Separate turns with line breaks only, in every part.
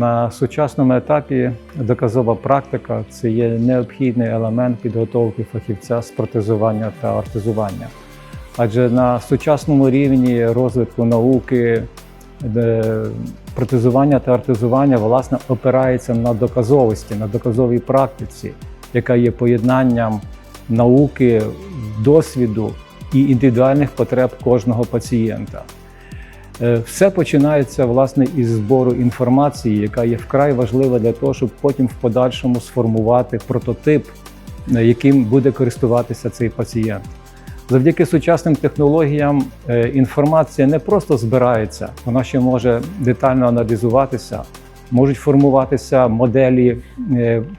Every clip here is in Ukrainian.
На сучасному етапі доказова практика це є необхідний елемент підготовки фахівця з протезування та ортезування. Адже на сучасному рівні розвитку науки протезування та ортезування власне опирається на доказовості, на доказовій практиці, яка є поєднанням науки, досвіду і індивідуальних потреб кожного пацієнта. Е, Все починається власне із збору інформації, яка є вкрай важлива для того, щоб потім в подальшому сформувати прототип, е, яким буде користуватися цей пацієнт. Завдяки сучасним технологіям е, інформація не просто збирається, вона ще може детально аналізуватися, можуть формуватися моделі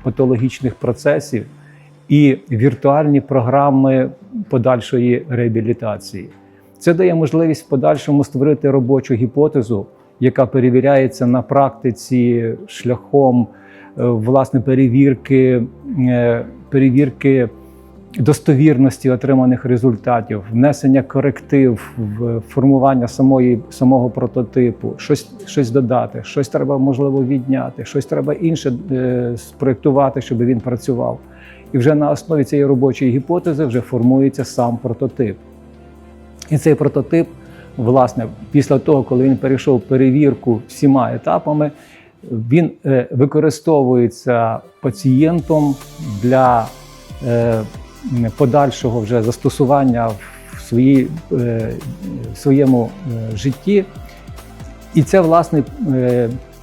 патологічних процесів і віртуальні програми подальшої реабілітації. Це дає можливість в подальшому створити робочу гіпотезу, яка перевіряється на практиці шляхом е, власне перевірки, е, перевірки достовірності отриманих результатів, внесення коректив в формування самої, самого прототипу, щось, щось додати, щось треба можливо відняти, щось треба інше е, спроектувати, щоб він працював. І вже на основі цієї робочої гіпотези вже формується сам прототип. І цей прототип, власне, після того, коли він перейшов перевірку всіма етапами, він е, використовується пацієнтом для е, подальшого вже застосування в своїй, е, в своєму житті. І це, власне,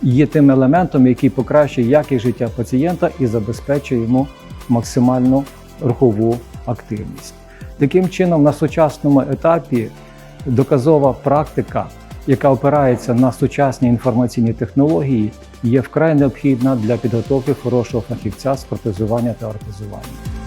є тим елементом, який покращує якість життя пацієнта і забезпечує йому максимальну рухову активність. Таким чином, на сучасному етапі доказова практика, яка опирається на сучасні інформаційні технології, є вкрай необхідна для підготовки хорошого фахівця з протезування та ортезування.